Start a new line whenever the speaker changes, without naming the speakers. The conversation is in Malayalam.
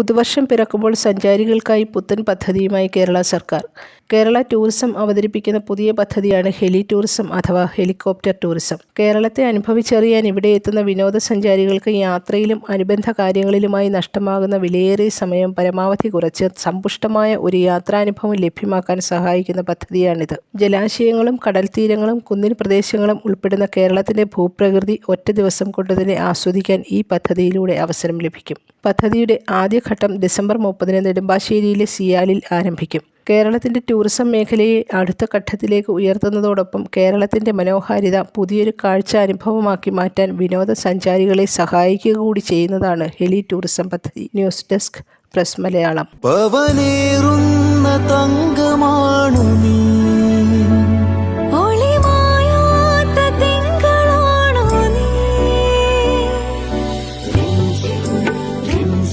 പുതുവർഷം പിറക്കുമ്പോൾ സഞ്ചാരികൾക്കായി പുത്തൻ പദ്ധതിയുമായി കേരള സർക്കാർ. കേരള ടൂറിസം അവതരിപ്പിക്കുന്ന പുതിയ പദ്ധതിയാണ് ഹെലി ടൂറിസം അഥവാ ഹെലികോപ്റ്റർ ടൂറിസം. കേരളത്തെ അനുഭവിച്ചറിയാൻ ഇവിടെ എത്തുന്ന വിനോദസഞ്ചാരികൾക്ക് യാത്രയിലും അനുബന്ധ കാര്യങ്ങളിലുമായി നഷ്ടമാകുന്ന വിലയേറിയ സമയം പരമാവധി കുറച്ച് സമ്പുഷ്ടമായ ഒരു യാത്രാനുഭവം ലഭ്യമാക്കാൻ സഹായിക്കുന്ന പദ്ധതിയാണിത്. ജലാശയങ്ങളും കടൽത്തീരങ്ങളും കുന്നിൻ പ്രദേശങ്ങളും ഉൾപ്പെടുന്ന കേരളത്തിന്റെ ഭൂപ്രകൃതി ഒറ്റ ദിവസം കൊണ്ട് തന്നെ ആസ്വദിക്കാൻ ഈ പദ്ധതിയിലൂടെ അവസരം ലഭിക്കും. പദ്ധതിയുടെ ആദ്യഘട്ടം ഡിസംബർ മുപ്പതിന് നെടുമ്പാശ്ശേരിയിലെ സിയാലിൽ ആരംഭിക്കും. കേരളത്തിന്റെ ടൂറിസം മേഖലയെ അടുത്ത ഘട്ടത്തിലേക്ക് ഉയർത്തുന്നതോടൊപ്പം കേരളത്തിന്റെ മനോഹാരിത പുതിയൊരു കാഴ്ച അനുഭവമാക്കി മാറ്റാൻ വിനോദസഞ്ചാരികളെ സഹായിക്കുക കൂടി ചെയ്യുന്നതാണ് ഹെലി ടൂറിസം പദ്ധതി.
News
desk press Malayalam.